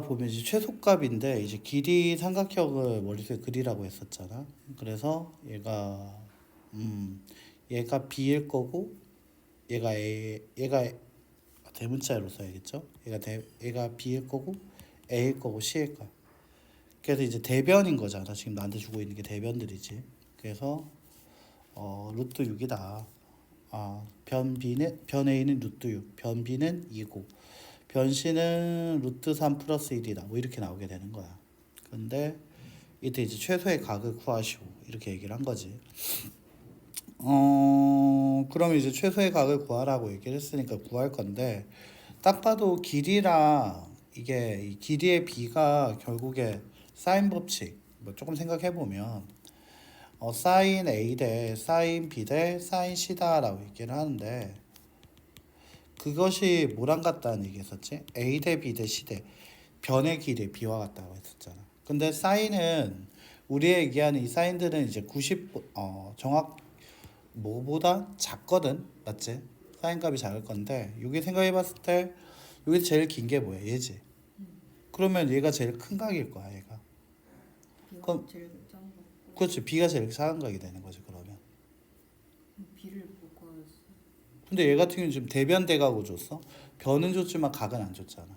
보면 이제 최소값인데 이제 길이 삼각형을 머릿속에 그리라고 했었잖아. 그래서 얘가 음 얘가 b일 거고 얘가 a 얘가 대문자로 써야겠죠. 얘가 대 얘가 b일 거고 a일 거고 c일 거야. 그래서 이제 대변인 거잖아. 지금 나한테 주고 있는 게 대변들이지. 그래서 어 루트 6이다. 아, 변 b는 변 a는 루트 6, 변 b는 2고 변 c는 루트 3 플러스 1이다. 뭐 이렇게 나오게 되는 거야. 근데 이때 이제 최소의 각을 구하시오. 이렇게 얘기를 한 거지. 어, 그러면 이제 최소의 각을 구하라고 얘기를 했으니까 구할 건데 딱 봐도 길이랑 이게 이 길이의 비가 결국에 사인 법칙 뭐 조금 생각해 보면 어, 사인 A 대 사인 B 대 사인 C다라고 얘기를 하는데 그것이 뭐랑 같다는 얘기했었지? A 대 B 대 C 대 변의 길이 B와 같다고 했었잖아. 근데 사인은 우리가 얘기하는 이 사인들은 이제 90 어, 정확 뭐보다 작거든, 맞지? 사인 값이 작을 건데 여기 생각해봤을 때 여기 제일 긴 게 뭐야? 얘지. 그러면 얘가 제일 큰 각일 거야, 얘가. 그럼- 제일 작은 거 그렇지, B가 제일 작은 각이 되는 거지 그러면. 비를 못 구하였어. 근데 얘 같은 경우는 지금 대변 대각을 줬어. 변은 줬지만 각은 안 줬잖아.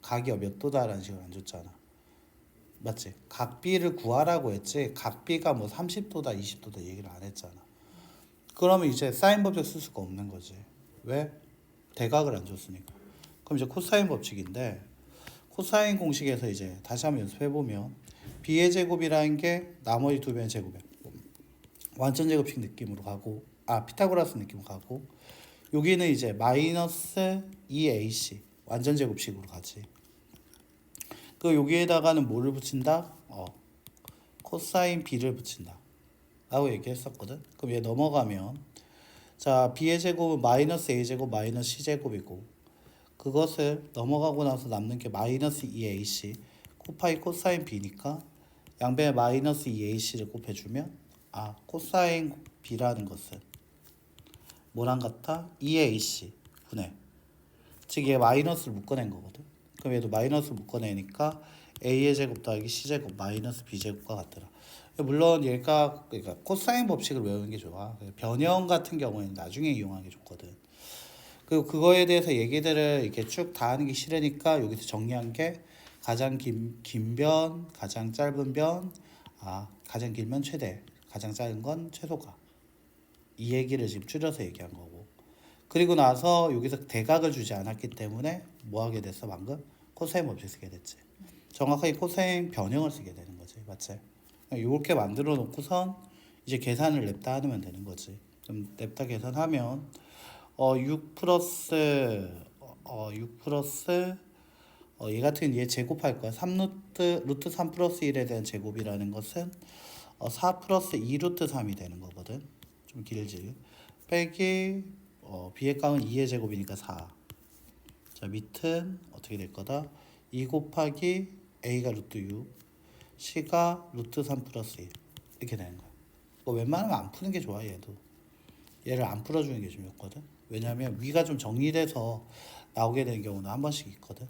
각이 몇 도다라는 식으로 안 줬잖아. 맞지? 각 B를 구하라고 했지. 각 B가 뭐 30도다, 20도다 얘기를 안 했잖아. 그러면 이제 사인 법칙 쓸 수가 없는 거지. 왜? 대각을 안 줬으니까. 그럼 이제 코사인 법칙인데 코사인 공식에서 이제 다시 한번 연습해 보면 B의 제곱이라는 게 나머지 두 변의 제곱에 완전 제곱식 느낌으로 가고 아 피타고라스 느낌으로 가고 여기는 이제 마이너스 2ac 완전 제곱식으로 가지. 그 여기에다가는 뭐를 붙인다? 어 코사인 b를 붙인다. 라고 얘기했었거든. 그럼 얘 넘어가면 자 b의 제곱은 마이너스 a 제곱 마이너스 c 제곱이고 그것을 넘어가고 나서 남는 게 마이너스 2ac 코파이 코사인 b니까 양변에 마이너스 2ac를 곱해주면 아 코사인 b라는 것은 뭐랑 같아? 2ac 분의 즉얘 마이너스를 묶어낸 거거든. 그럼 얘도 마이너스 묶어내니까 a의 제곱 더하기 c 제곱 마이너스 b 제곱과 같더라. 물론 얘가 그러니까 코사인 법칙을 외우는 게 좋아. 변형 같은 경우에는 나중에 이용하는 게 좋거든. 그리고 그거에 대해서 얘기들을 이렇게 쭉 다 하는 게 싫으니까 여기서 정리한 게 가장 긴, 긴 변, 가장 짧은 변, 아, 가장 길면 최대, 가장 짧은 건 최소가. 이 얘기를 지금 줄여서 얘기한 거고. 그리고 나서 여기서 대각을 주지 않았기 때문에 뭐 하게 됐어, 방금? 코사인 법칙 쓰게 됐지. 정확하게 코사인 변형을 쓰게 되는 거지, 맞지? 이렇게 만들어 놓고선 이제 계산을 냅다 하면 되는 거지. 그럼 냅다 계산하면 어, 6 플러스 어, 6 플러스 어, 얘 같은 얘 제곱할 거야. 3 루트 루트 3 플러스 1에 대한 제곱이라는 것은 어, 4 플러스 2 루트 3이 되는 거거든. 좀 길지. 빼기 어, b의 값은 2의 제곱이니까 4. 자, 밑은 어떻게 될 거다? 2 곱하기 a가 루트 6, c가 루트 3 플러스 1 이렇게 되는 거야. 뭐 웬만하면 안 푸는 게 좋아 얘도. 얘를 안 풀어주는 게 좀 좋거든. 왜냐하면 위가 좀 정리돼서 나오게 되는 경우는 한 번씩 있거든.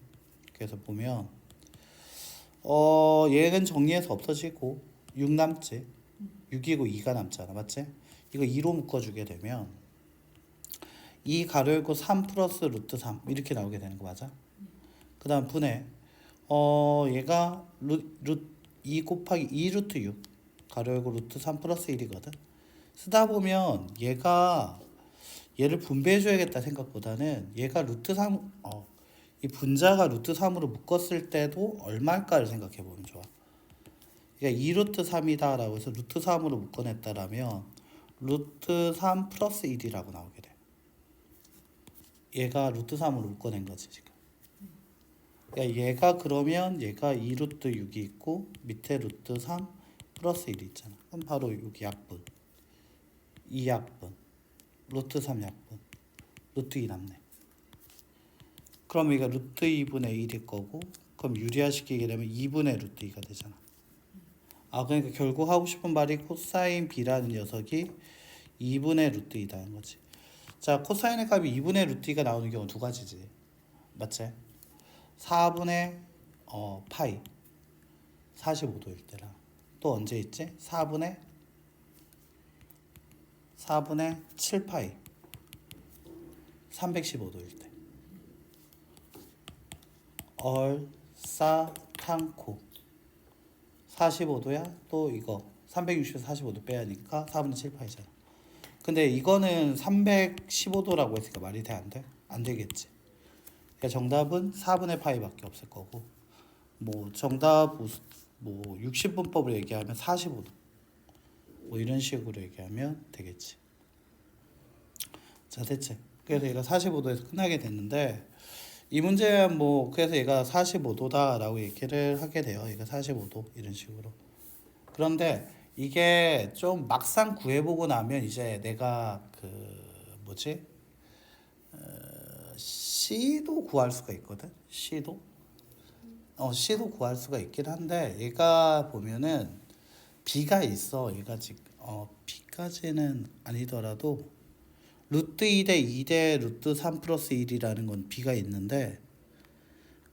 그래서 보면 어 얘는 정리해서 없어지고 6 남지. 6이고 2가 남잖아, 맞지? 이거 2로 묶어주게 되면 2 가로 열고 3 플러스 루트 3 이렇게 나오게 되는 거 맞아? 그 다음 분해 어 얘가 루2 곱하기 2 루트 6 가로 열고 루트 3 플러스 1이거든. 쓰다 보면 얘가 얘를 분배해 줘야겠다 생각보다는 얘가 루트 3 어, 이 분자가 루트 3으로 묶었을 때도 얼마일까를 생각해 보면 좋아. 그러니까 2 루트 3이다라고 해서 루트 3으로 묶어냈다라면 루트 3 플러스 1이라고 나오게 돼. 얘가 루트 3으로 묶어낸 거지 지금. 그러니까 얘가 그러면 얘가 2 루트 6이 있고 밑에 루트 3 플러스 1이 있잖아. 그럼 바로 여기 약분. 2 약분. 루트 3 약분. 루트 2 남네. 그럼 이거 루트 2분의 1일 거고 그럼 유리화시키게 되면 2분의 루트 2가 되잖아. 아 그러니까 결국 하고 싶은 말이 코사인 b라는 녀석이 2분의 루트 2다는 거지. 자 코사인의 값이 2분의 루트 2가 나오는 경우 두 가지지. 맞지? 4분의 어 파이 45도일 때랑 또 언제 있지? 4분의 4분의 7 파이 315도일 때 얼싸탕코 45도야? 또 이거 360에서 45도 빼야 하니까 4분의 7 파이잖아. 근데 이거는 315도라고 했으니까 말이 돼? 안 돼? 안 되겠지. 그러니까 정답은 4분의 파이 밖에 없을 거고 뭐 정답 뭐 60분법으로 얘기하면 45도. 뭐 이런 식으로 얘기하면 되겠지. 자 됐지. 그래서 얘가 45도에서 끝나게 됐는데 이 문제는 뭐 그래서 얘가 45도다라고 얘기를 하게 돼요. 얘가 45도 이런 식으로. 그런데 이게 좀 막상 구해보고 나면 이제 내가 그 뭐지? 어, C도 구할 수가 있거든? C도? 어 C도 구할 수가 있긴 한데 얘가 보면은 B가 있어. 얘가 지금 어 B까지는 아니더라도 루트 2대 2대 루트 3 플러스 1이라는 건 B가 있는데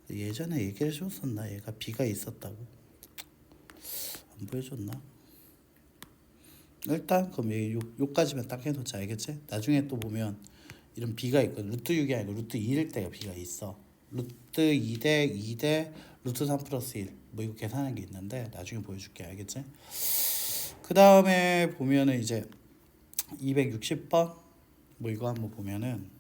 예전에 얘기를 해줬었나? 얘가 B가 있었다고. 안 보여줬나? 일단 그럼 요, 요까지만 딱 해놓자. 알겠지? 나중에 또 보면 이런 B가 있고 루트 6이 아니고 루트 2일 때가 B가 있어. 루트 2대 2대 루트 3 플러스 1 뭐 이거 계산하는 게 있는데 나중에 보여줄게. 알겠지? 그 다음에 보면은 이제 260번 뭐 이거 한번 보면은